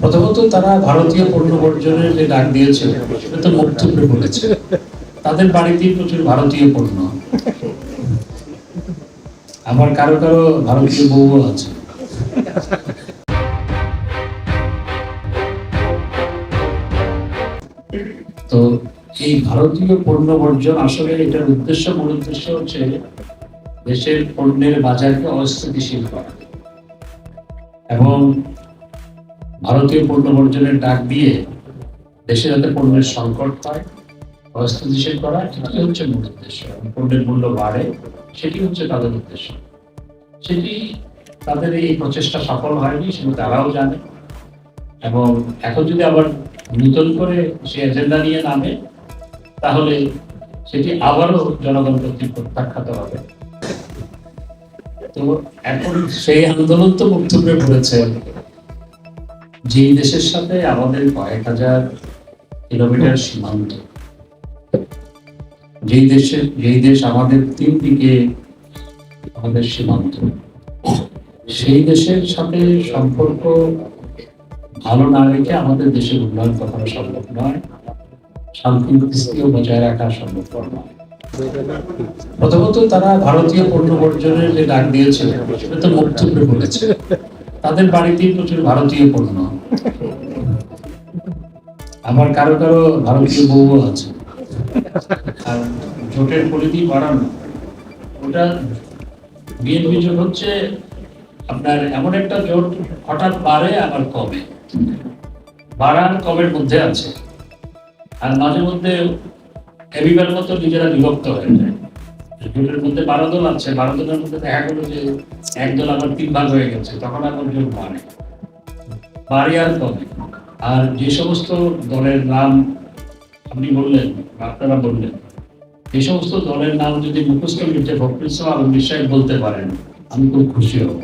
প্রথমত তারা ভারতীয় পণ্য বর্জনের যে ডাক দিয়েছিল, সেটা তো মুখ বলেছে। তাদের বাড়িতেই প্রচুর ভারতীয় পণ্য। আবার কারও কারও ভারতীয় বউ আছে। তো এই ভারতীয় পণ্য বর্জন আসলে এটার উদ্দেশ্য, মূল উদ্দেশ্য হচ্ছে দেশের পণ্যের বাজারকে অস্থিতিশীল করা। এবং ভারতীয় পণ্য বর্জনের ডাক দিয়ে দেশে যাতে পণ্যের সংকট হয় অস্থিতিশীল করা এটি হচ্ছে মূল উদ্দেশ্য। পণ্যের মূল্য বাড়ে, সেটি হচ্ছে তাদের উদ্দেশ্য। সেটি তাদের এই প্রচেষ্টা সফল হয়নি, সেটা তারাও জানে। এবং এখন যদি আবার নূতন করে সে এজেন্ডা নিয়ে নামে, তাহলে সেটি আবারও জনগণ কর্তৃক প্রত্যাখ্যাত হবে। তো এখন সেই আন্দোলন তো বক্তব্যে পড়েছে যেই দেশের সাথে আমাদের কয়েক হাজার কিলোমিটার সীমান্ত, যেই দেশে যেই দেশ আমাদের তিন দিকে আমাদের সীমান্ত, সেই দেশের সাথে সম্পর্ক ভালো না রেখে আমাদের দেশের উন্নয়ন কখনো সম্ভব নয়, শান্তি স্থিতিও বজায় রাখা সম্ভব নয়। প্রথমত তারা ভারতীয় পণ্য বর্জনের যে ডাক দিয়েছিল, সেটা তো মুখ বলেছে। তাদের বাড়িতেই প্রচুর ভারতীয় পণ্য। আমার কারও কারও ভারতীয় বউ আছে। আর জোটের পরিধি বাড়ানো, ওটা বিএনপি জোট হচ্ছে আপনার এমন একটা জোট হঠাৎ বাড়ে, আবার কমে। বাড়ার কমের মধ্যে আছে। আর মাঝে মধ্যে এবিবার মতো নিজেরা বিভক্ত হয়ে যায়। জোটের মধ্যে বারো দল আছে, বারো দলের মধ্যে দেখা গেলো যে এক দল আবার তিন ভাগ হয়ে গেছে, তখন আবার জোট বাড়ে। বাড়ে আর কমে। আর যে সমস্ত দলের নাম আপনি বললেন আপনারা বললেন এই সমস্ত দলের নাম যদি মুখস্থ মির্জা ফখরুল ইসলাম আলম বিশ্বাস বলতে পারেন, আমি খুব খুশি হব।